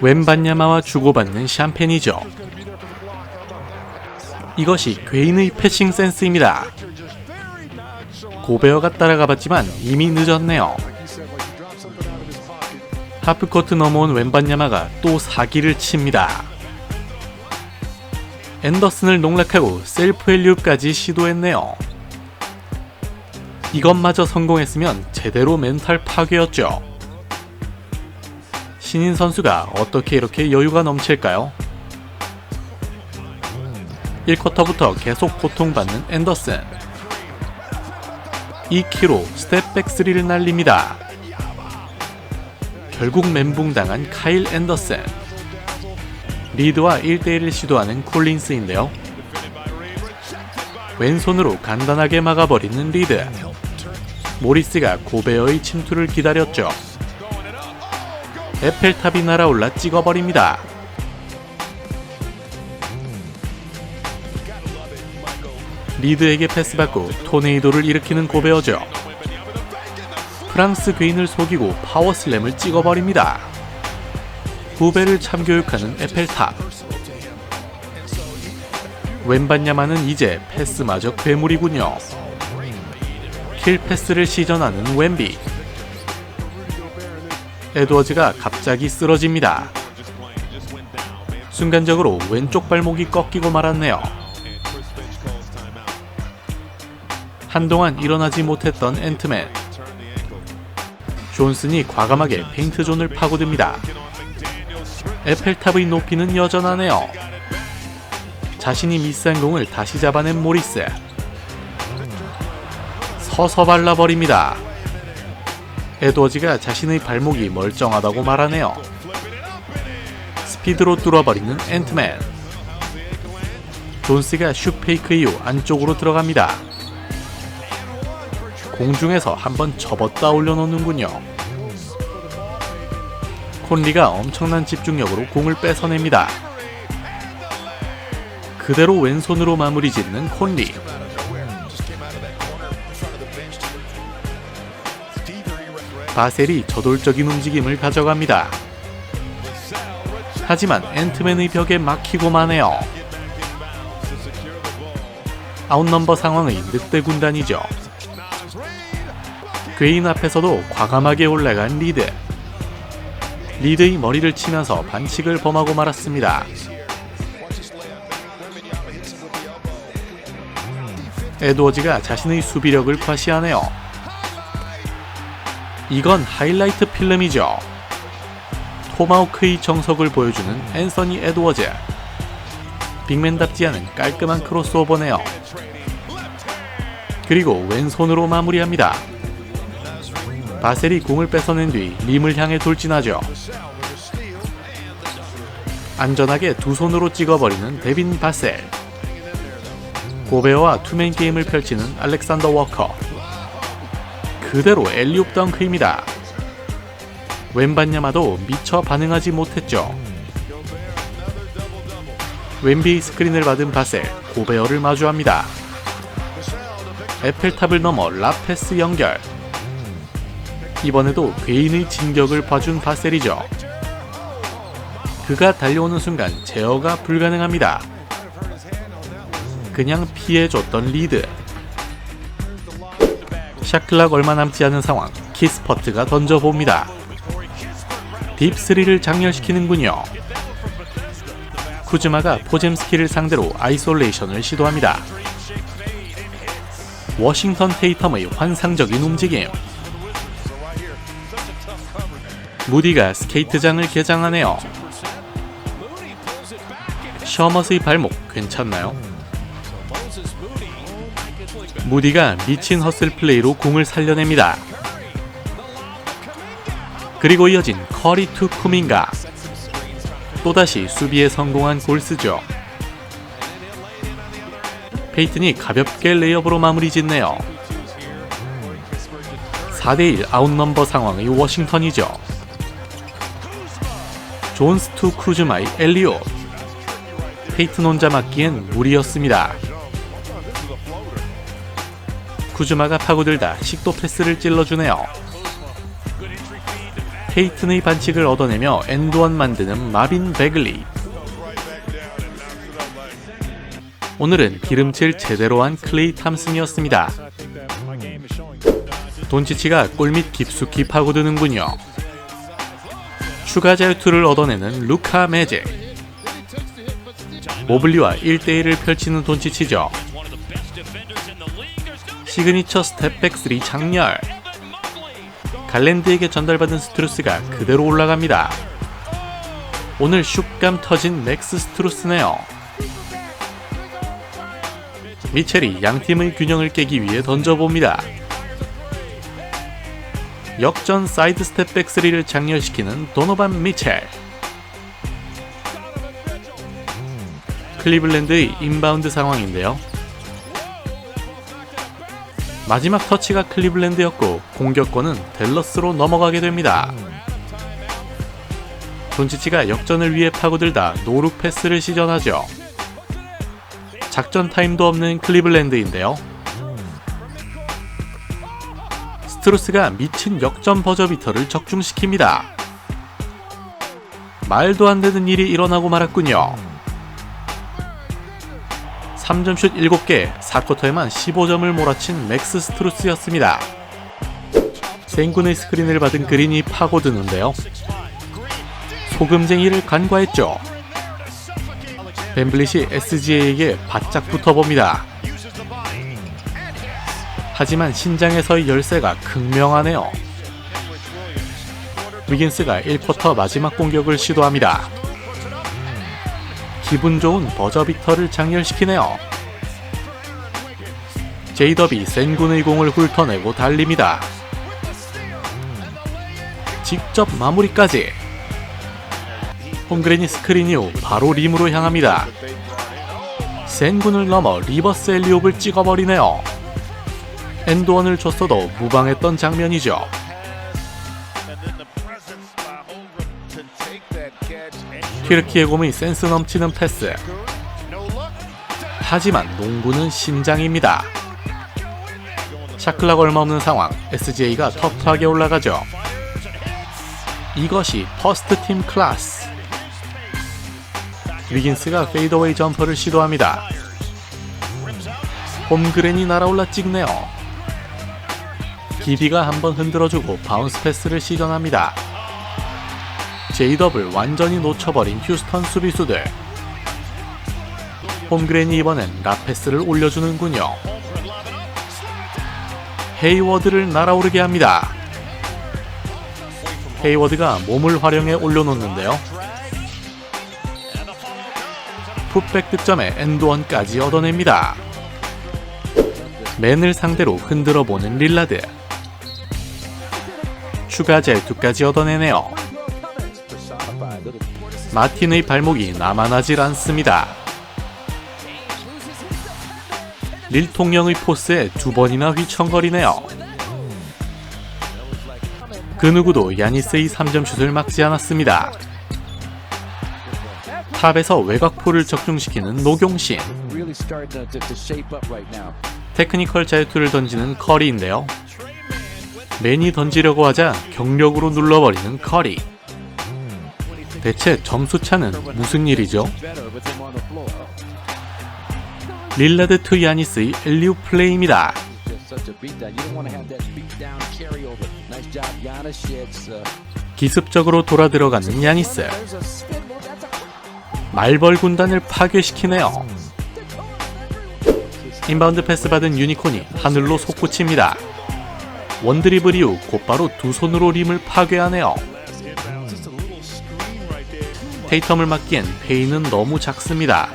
웬반야마와 주고받는 샴페인이죠. 이것이 괴인의 패싱 센스입니다. 고베어가 따라가 봤지만 이미 늦었네요. 하프코트 넘어온 웬반야마가 또 사기를 칩니다. 앤더슨을 농락하고 셀프 헬리up까지 시도했네요. 이것마저 성공했으면 제대로 멘탈 파괴였죠. 신인 선수가 어떻게 이렇게 여유가 넘칠까요? 1쿼터부터 계속 고통받는 앤더슨. 2키로 스텝백 3를 날립니다. 결국 멘붕당한 카일 앤더슨. 리드와 1대1을 시도하는 콜린스인데요. 왼손으로 간단하게 막아버리는 리드. 모리스가 고베어의 침투를 기다렸죠. 에펠탑이 날아올라 찍어버립니다. 리드에게 패스받고 토네이도를 일으키는 고베어죠. 프랑스 괴인을 속이고 파워슬램을 찍어버립니다. 후배를 참교육하는 에펠탑. 웬반야마는 이제 패스마저 괴물이군요. 킬 패스를 시전하는 웬비. 에드워즈가 갑자기 쓰러집니다. 순간적으로 왼쪽 발목이 꺾이고 말았네요. 한동안 일어나지 못했던 앤트맨. 존슨이 과감하게 페인트 존을 파고듭니다. 에펠탑의 높이는 여전하네요. 자신이 미스한 공을 다시 잡아낸 모리스. 서서 발라버립니다. 에드워즈가 자신의 발목이 멀쩡하다고 말하네요. 스피드로 뚫어버리는 앤트맨. 존스가 슈페이크 이후 안쪽으로 들어갑니다. 공중에서 한번 접었다 올려놓는군요. 콘리가 엄청난 집중력으로 공을 뺏어냅니다. 그대로 왼손으로 마무리 짓는 콘리. 바셀이 저돌적인 움직임을 가져갑니다. 하지만 앤트맨의 벽에 막히고 마네요. 아웃넘버 상황의 늑대 군단이죠. 괴인 앞에서도 과감하게 올라간 리드. 리드의 머리를 치면서 반칙을 범하고 말았습니다. 에드워즈가 자신의 수비력을 과시하네요. 이건 하이라이트 필름이죠. 토마호크의 정석을 보여주는 앤서니 에드워즈. 빅맨답지 않은 깔끔한 크로스오버네요. 그리고 왼손으로 마무리합니다. 바셀이 공을 뺏어낸 뒤 림을 향해 돌진하죠. 안전하게 두 손으로 찍어버리는 데빈 바셀. 고베어와 투맨 게임을 펼치는 알렉산더 워커. 그대로 엘리옵 덩크입니다. 웬반야마도 미처 반응하지 못했죠. 웬비 스크린을 받은 바셀, 고베어를 마주합니다. 에펠탑을 넘어 라페스 연결. 이번에도 괴인의 진격을 봐준 바셀이죠. 그가 달려오는 순간 제어가 불가능합니다. 그냥 피해줬던 리드. 샤클락 얼마 남지 않은 상황, 키스퍼트가 던져봅니다. 딥3를 장렬시키는군요. 쿠즈마가 포젬스키를 상대로 아이솔레이션을 시도합니다. 워싱턴 테이텀의 환상적인 움직임. 무디가 스케이트장을 개장하네요. 셔머스의 발목 괜찮나요? 무디가 미친 허슬 플레이로 공을 살려냅니다. 그리고 이어진 커리 투 쿠민가. 또다시 수비에 성공한 골스죠. 페이튼이 가볍게 레이업으로 마무리 짓네요. 4대1 아웃넘버 상황의 워싱턴이죠. 존스 투 크루즈마이 엘리오. 페이튼 혼자 맞기엔 무리였습니다. 쿠즈마가 파고들다 식도 패스를 찔러주네요. 테이튼의 반칙을 얻어내며 엔드원 만드는 마빈 베글리. 오늘은 기름칠 제대로 한 클레이 탐슨이었습니다. 돈치치가 골밑 깊숙이 파고드는군요. 추가 자유투를 얻어내는 루카 매직. 모블리와 1대1을 펼치는 돈치치죠. 시그니처 스텝백 3 장렬. 갈랜드에게 전달받은 스트루스가 그대로 올라갑니다. 오늘 슛감 터진 맥스 스트루스네요. 미첼이 양팀의 균형을 깨기 위해 던져봅니다. 역전 사이드 스텝백 3를 장렬시키는 도노반 미첼. 클리블랜드의 인바운드 상황인데요. 마지막 터치가 클리블랜드였고 공격권은 댈러스로 넘어가게 됩니다. 돈치치가 역전을 위해 파고들다 노루 패스를 시전하죠. 작전 타임도 없는 클리블랜드인데요. 스트루스가 미친 역전 버저비터를 적중시킵니다. 말도 안 되는 일이 일어나고 말았군요. 3점슛 7개, 4쿼터에만 15점을 몰아친 맥스 스트루스였습니다. 생군의 스크린을 받은 그린이 파고드는데요. 소금쟁이를 간과했죠. 벤블릿이 SGA에게 바짝 붙어봅니다. 하지만 신장에서의 열쇠가 극명하네요. 위긴스가 1쿼터 마지막 공격을 시도합니다. 기분 좋은 버저비터를 장렬시키네요. 제이더비 센군의 공을 훑어내고 달립니다. 직접 마무리까지. 홈그레니 스크린 이후 바로 림으로 향합니다. 센군을 넘어 리버스 엘리옵을 찍어버리네요. 엔드원을 줬어도 무방했던 장면이죠. 튀르키의 곰의 센스 넘치는 패스. 하지만 농구는 신장입니다. 샤클락 얼마 없는 상황, SGA가 터프하게 올라가죠. 이것이 퍼스트 팀 클래스. 위긴스가 페이더웨이 점퍼를 시도합니다. 홈그랜이 날아올라 찍네요. 기비가 한번 흔들어주고 바운스 패스를 시전합니다. 제이더블 완전히 놓쳐버린 휴스턴 수비수들. 홈그랜이 이번엔 라패스를 올려주는군요. 헤이워드를 날아오르게 합니다. 헤이워드가 몸을 활용해 올려놓는데요. 풋백 득점에 엔드원까지 얻어냅니다. 맨을 상대로 흔들어보는 릴라드. 추가 제투까지 얻어내네요. 마틴의 발목이 남아나질 않습니다. 릴 통령의 포스에 두 번이나 휘청거리네요. 그 누구도 야니스의 3점슛을 막지 않았습니다. 탑에서 외곽포를 적중시키는 노경신. 테크니컬 자유투를 던지는 커리인데요. 맨이 던지려고 하자 경력으로 눌러버리는 커리. 대체 점수차는 무슨 일이죠? 릴라드 투 야니스의 엘리우 플레이입니다. Uh, 기습적으로 돌아 들어가는 야니스. 말벌 군단을 파괴시키네요. 인바운드 패스 받은 유니콘이 하늘로 솟구칩니다. 원드리블 이후 곧바로 두 손으로 림을 파괴하네요. 테이텀을 막기엔 페이는 너무 작습니다.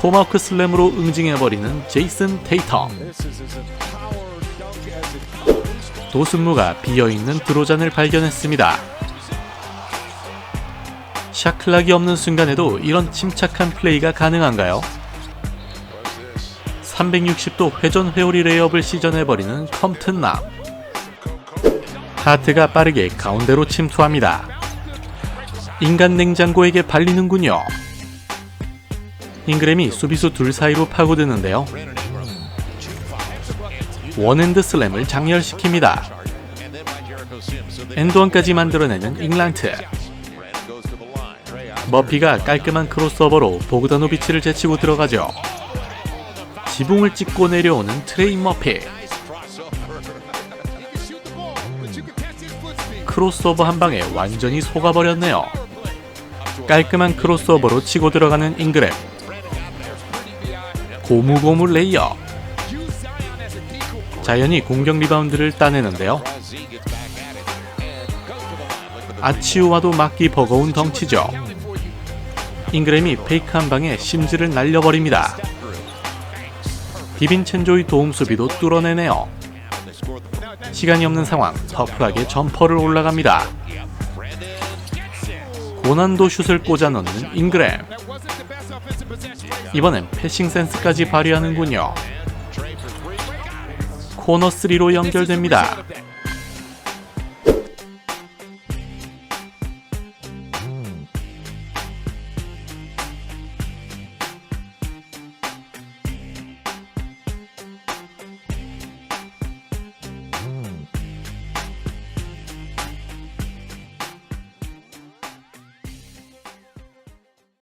토마호크 슬램으로 응징해버리는 제이슨 테이텀. 도슨무가 비어있는 드로잔을 발견했습니다. 샤클락이 없는 순간에도 이런 침착한 플레이가 가능한가요? 360도 회전 회오리 레이업을 시전해버리는 컴튼 남. 하트가 빠르게 가운데로 침투합니다. 인간 냉장고에게 발리는군요. 잉그램이 수비수 둘 사이로 파고드는데요. 원핸드 슬램을 장렬시킵니다. 엔드원까지 만들어내는 잉란트. 머피가 깔끔한 크로스오버로 보그다노비치를 제치고 들어가죠. 지붕을 찍고 내려오는 트레이 머피. 크로스오버 한 방에 완전히 속아버렸네요. 깔끔한 크로스오버로 치고 들어가는 잉그램. 고무고무 레이어. 자연히 공격 리바운드를 따내는데요. 아치우와도 맞기 버거운 덩치죠. 잉그램이 페이크 한 방에 심지를 날려버립니다. 디빈첸조의 도움 수비도 뚫어내네요. 시간이 없는 상황, 터프하게 점퍼를 올라갑니다. 고난도 슛을 꽂아 넣는 잉그램. 이번엔 패싱 센스까지 발휘하는군요. 코너 3로 연결됩니다.